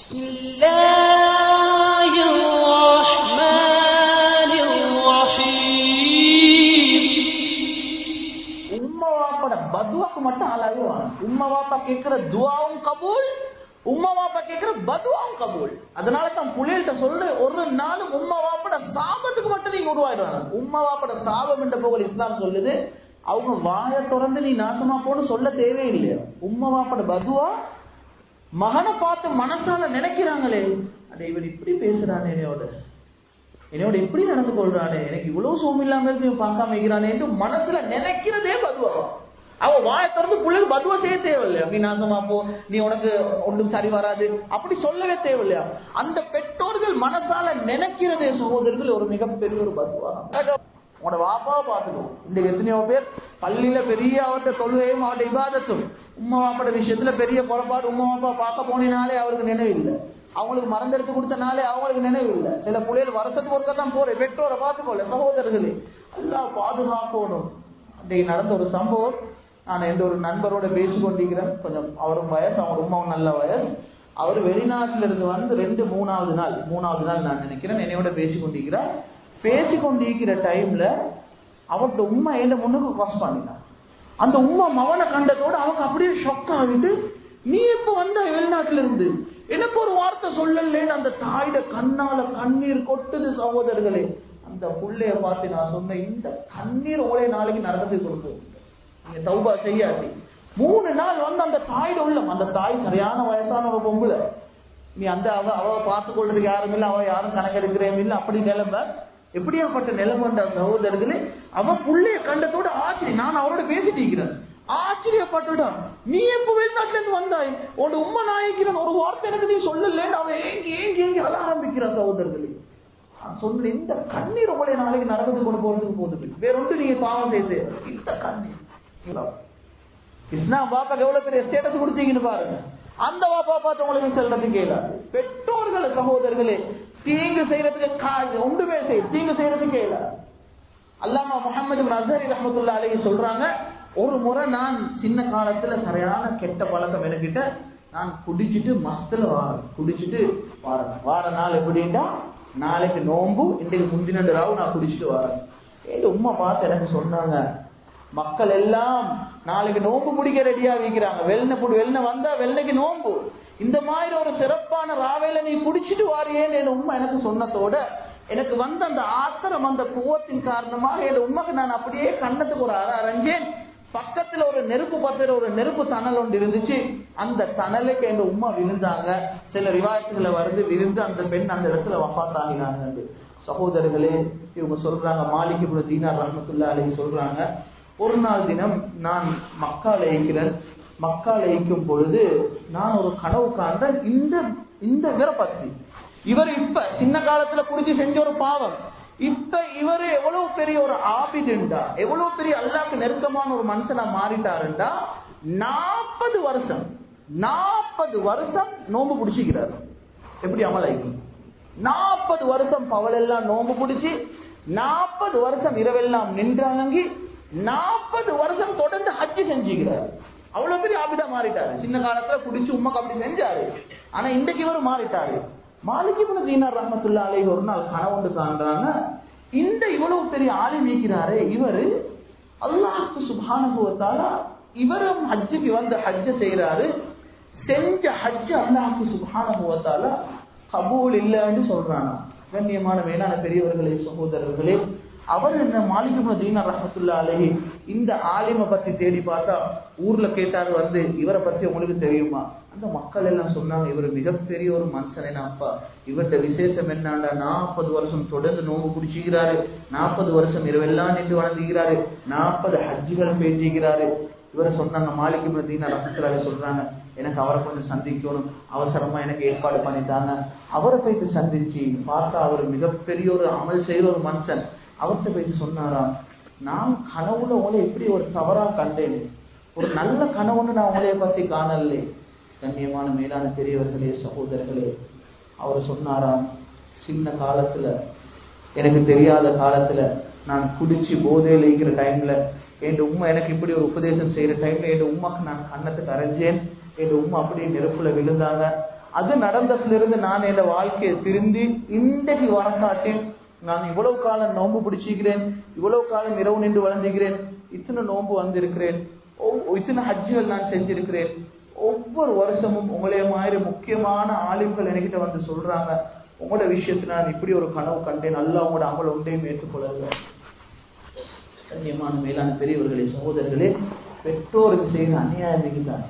بسم الله الرحمن الرحيم உம்மா வாப்பட பதுவாக்கு மட்டும் ஆளாவே வாங்க உம்மா வாப்பா கேட்கிற துவாவும் கபூல் உம்மா வாப்பா கேட்கிற பதுவாவும் கபூல் அதனால தான் புள்ளைகிட்ட சொல்ற ஒரு நாளும் உம்மா வாப்பட சாபத்துக்கு மட்டும் நீங்க உருவாயிடுவாங்க உம்மா வாப்பட சாபம் என்ற போகல் இஸ்லாம் சொல்லுது அவங்க வாயை திறந்து நீ நாசமா போன்னு சொல்ல தேவையில்லையா உம்மா வாப்பட பதுவா மகனை பார்த்து மனசால நினைக்கிறாங்களே அதை இவர் இப்படி பேசுறானே என்னையோட? என்னோட இப்படி நடந்து கொள்றானே? எனக்கு இவ்வளவு சோம் இல்லாம இருந்து பார்க்காம இருக்கிறானே? என்று மனசுல நினைக்கிறதே பதுவா அவ வாயை திறந்து பிள்ளைக்கு பதுவா செய்ய தேவையில்லையா? நீ நாசமா போ. நீ உனக்கு ஒன்றும் சரி வராது. அப்படி சொல்லவே தேவையில்லையா? அந்த பெற்றோர்கள் மனசால நினைக்கிறதே சகோதரர்கள் ஒரு மிகப்பெரிய ஒரு பதுவா உங்களோட வாப்பாவை பார்த்துக்கோ. இந்த எத்தனையோ பேர் பள்ளியில பெரிய அவர்கிட்ட தொழுகையும் அவர்கிட்ட இபாதத்தும். உம்மா பாப்பாட விஷயத்துல பெரிய புறப்பாடு உமா பாப்பா பார்க்க போனினாலே அவருக்கு நினைவு இல்லை அவங்களுக்கு மறந்தெடுத்து கொடுத்தனாலே அவங்களுக்கு நினைவு இல்லை சில புள்ளைகள் வருஷத்துக்கு ஒருக்க தான் போறேன் பெற்றோரை பார்த்துக்கோல சகோதரர்களே. எல்லாம் பாதுகாக்கணும் அன்றைக்கு நடந்த ஒரு சம்பவம். நான் எந்த ஒரு நண்பரோட பேசிக்கொண்டிருக்கிறேன். கொஞ்சம் அவரும் வயசு அவங்க உமாவும் நல்ல வயசு. அவர் வெளிநாட்டில இருந்து வந்து ரெண்டு மூணாவது நாள் மூணாவது நாள் நான் நினைக்கிறேன். என்னையோட பேசி பேசிக்கொண்டிருக்கிற டைம்ல அவட்ட உண்மை என்ன முன்னுக்கு கிராஸ் பண்ணிட்டான். அந்த உம்மா மவனை கண்டதோட அவங்க அப்படியே ஷொக் ஆகிட்டு நீ இப்ப வந்த வெளிநாட்டுல இருந்து எனக்கு ஒரு வார்த்தை சொல்லலேன்னு அந்த தாயிட கண்ணால கண்ணீர் கொட்டுது சகோதரர்களே. அந்த புள்ளைய பார்த்து நான் சொன்னேன் இந்த கண்ணீர் ஒரே நாளைக்கு நடந்து கொடுக்கும் நீங்க தௌபா செய்யாது மூணு நாள் வந்து அந்த தாயிட உள்ளம் அந்த தாய் சரியான வயசான ஒரு பொம்புல நீ அந்த அவ அவ பார்த்து கொள்றதுக்கு யாரும் இல்லை அவ யாரும் கணக்கெடுக்கிறேன் இல்லை அப்படி நிலைமை எப்படியாப்பட்ட நிலைமைன்ற சகோதரர்களே? அவன் புள்ளைய கண்டத்தோட ஆச்சரியம். நான் அவரோட பேசிட்டு இருக்கிறேன். ஆச்சரியப்பட்டுடா நீ எப்ப வெளிநாட்டுல இருந்து வந்தாய் உன் உண்மை நாயக்கிறன் ஒரு வார்த்தை எனக்கு நீ சொல்லல அவன் ஏங்கி ஏங்கி ஏங்கி அழ ஆரம்பிக்கிறான் சகோதரர்களே. நான் சொன்ன இந்த கண்ணீர் உங்களை நாளைக்கு நடந்து கொண்டு போறதுக்கு போகுது. வேற ஒன்று நீங்க பாவம் செய்து இந்த கண்ணீர். இஸ்லாம் பாப்பாக்கு எவ்வளவு பெரிய ஸ்டேட்டஸ் கொடுத்தீங்கன்னு பாருங்க. அந்த பாப்பா பார்த்து உங்களுக்கு செல்றது இயலாது பெற்றோர்கள் சகோதரர்களே தீங்கு செய்யறதுக்கு கா- ஒன்றுமே செய்ய தீங்கு செய்யறதுக்கு இயலாது அல்லாமா முகமது அசரி ரஹமத்துல்லா அலி சொல்றாங்க ஒரு முறை நான் சின்ன காலத்துல சரியான கெட்ட பழக்கம் எனக்கிட்ட நான் குடிச்சிட்டு மஸ்துல வாரேன் குடிச்சிட்டு வாரேன். வார நாள் எப்படின்னா நாளைக்கு நோம்பு இன்றைக்கு முந்தினண்டு ராவு நான் குடிச்சிட்டு வரேன். ஏது உமா பார்த்து எனக்கு சொன்னாங்க. மக்கள் எல்லாம் நாளைக்கு நோம்பு முடிக்க ரெடியா வைக்கிறாங்க. வெள்ளை வெள்ளை வந்தா வெள்ளைக்கு நோம்பு. இந்த மாதிரி ஒரு சிறப்பான ராவையில நீ குடிச்சிட்டு வாரியேன்னு என் உண்மை எனக்கு சொன்னதோட எனக்கு வந்த அந்த ஆத்திரம் அந்த கூவத்தின் காரணமாக என் உண்மைக்கு நான் அப்படியே கண்ணத்துக்கு ஒரு அற அரைஞ்சேன். பக்கத்துல ஒரு நெருப்பு பத்திர ஒரு நெருப்பு தணல் ஒன்று இருந்துச்சு. அந்த தணலுக்கு எங்க உம்மா விழுந்தாங்க சில ரிவாயத்துகளை வருது விழுந்து அந்த பெண் அந்த இடத்துல வஃபாத்தாகினாங்க சகோதரர்களே இவங்க சொல்றாங்க மாலிக் இப்னு தீனார் ரஹமத்துல்லா அலைஹி சொல்றாங்க ஒரு நாள் தினம் நான் மக்கா இயக்கிறேன் மக்கால் பொழுது நான் ஒரு கனவு காண்றேன் இந்த இந்த இவரை பத்தி. இவர் இப்ப சின்ன காலத்துல புரிஞ்சு செஞ்ச ஒரு பாவம். இப்ப இவரு எவ்வளவு பெரிய ஒரு ஆபிதுண்டா? எவ்வளவு பெரிய அல்லாக்கு நெருக்கமான ஒரு மனுஷனா மாறிட்டாருண்டா? நாற்பது வருஷம் நாற்பது வருஷம் நோம்பு பிடிச்சிக்கிறாரு எப்படி அமலாய்க்கும்? நாற்பது வருஷம் பவலெல்லாம் நோம்பு பிடிச்சி நாற்பது வருஷம் இரவெல்லாம் நின்றாங்கி நாற்பது வருஷம் தொடர்ந்து ஹஜ்ஜு செஞ்சுக்கிறார். அவ்வளவு பெரிய ஆபிதா மாறிட்டாரு. சின்ன காலத்துல குடிச்சு உமக்கு அப்படி செஞ்சாரு. ஆனா இன்றைக்கு இவர் மாறிட்டாரு. மாலிகிபுன தீனார் ரஹமத்துல்லா அலை ஒரு நாள் கனவுண்டு காண்றாங்க. இந்த இவ்வளவு பெரிய ஆளி நீக்கிறாரு இவரு அல்லாஹ்க்கு சுபானுபவத்தால இவரும் ஹஜ்ஜுக்கு வந்து ஹஜ்ஜ செய்யறாரு செஞ்ச ஹஜ்ஜ அல்லாஹ்க்கு சுபானுபவத்தால கபூல் இல்லைன்னு சொல்றானா கண்ணியமான மேலான பெரியவர்களே சகோதரர்களே அவர் என்ன மாளிகை தீனா ரஹமத்துல்லா அலஹி இந்த ஆலிமை பத்தி தேடி பார்த்தா ஊர்ல கேட்டாரு வந்து இவரை பத்தி உங்களுக்கு தெரியுமா? அந்த மக்கள் எல்லாம் சொன்னாங்க இவர் மிகப்பெரிய ஒரு மனுஷனே அப்பா. இவர்கிட்ட விசேஷம் என்னடா நாற்பது வருஷம் தொடர்ந்து நோம்பு குடிச்சுக்கிறாரு. நாற்பது வருஷம் இரவெல்லாம் நின்று வளர்ந்துக்கிறாரு நாற்பது ஹஜ்ஜுகள் பேசிக்கிறாரு இவரை சொன்னாங்க மாளிகை தீனா ரஹமத்துல்லாஹி சொல்றாங்க எனக்கு அவரை கொஞ்சம் சந்திக்கணும். அவசரமா எனக்கு ஏற்பாடு பண்ணிட்டாங்க. அவரை போயிட்டு சந்திச்சு பார்த்தா அவர் மிகப்பெரிய ஒரு அமல் செய்யற ஒரு மனுஷன். அவர்கிட்ட போயிட்டு சொன்னாரா? நான் கனவுல உங்களை எப்படி ஒரு தவறா கண்டேன். ஒரு நல்ல கனவுன்னு நான் உங்களைய பத்தி காணலே கண்ணியமான மேலான பெரியவர்களே சகோதரர்களே அவர் சொன்னாரா சின்ன காலத்துல எனக்கு தெரியாத காலத்துல நான் குடிச்சு போதையில இருக்கிற டைம்ல என் உம்மா எனக்கு இப்படி ஒரு உபதேசம் செய்யற டைம்ல என் உமாக்கு நான் கண்ணத்துக்கு அரைஞ்சேன் என் உம்மா அப்படியே நெருப்புல விழுந்தாங்க. அது நடந்ததுல இருந்து நான் என் வாழ்க்கையை திருந்தி இன்றைக்கு வரக்காட்டேன். நான் இவ்வளவு காலம் நோன்பு பிடிச்சிக்கிறேன் இவ்வளவு காலம் இரவு நின்று வளர்ந்துக்கிறேன் இத்தனை நோன்பு வந்திருக்கிறேன் இத்தனை ஹஜ்ஜுகள் நான் செஞ்சிருக்கிறேன். ஒவ்வொரு வருஷமும் உங்களைய மாதிரி முக்கியமான ஆளுங்கள் என்கிட்ட வந்து சொல்றாங்க. உங்களோட விஷயத்துல நான் இப்படி ஒரு கனவு கண்டேன். நல்லா உங்களோட அமல் ஒன்றையும் ஏற்றுக்கொள்ளல கண்ணியமான மேலான பெரியவர்களே சகோதரர்களே பெற்றோருக்கு செய்கிற அநியாயம் மிகுதான்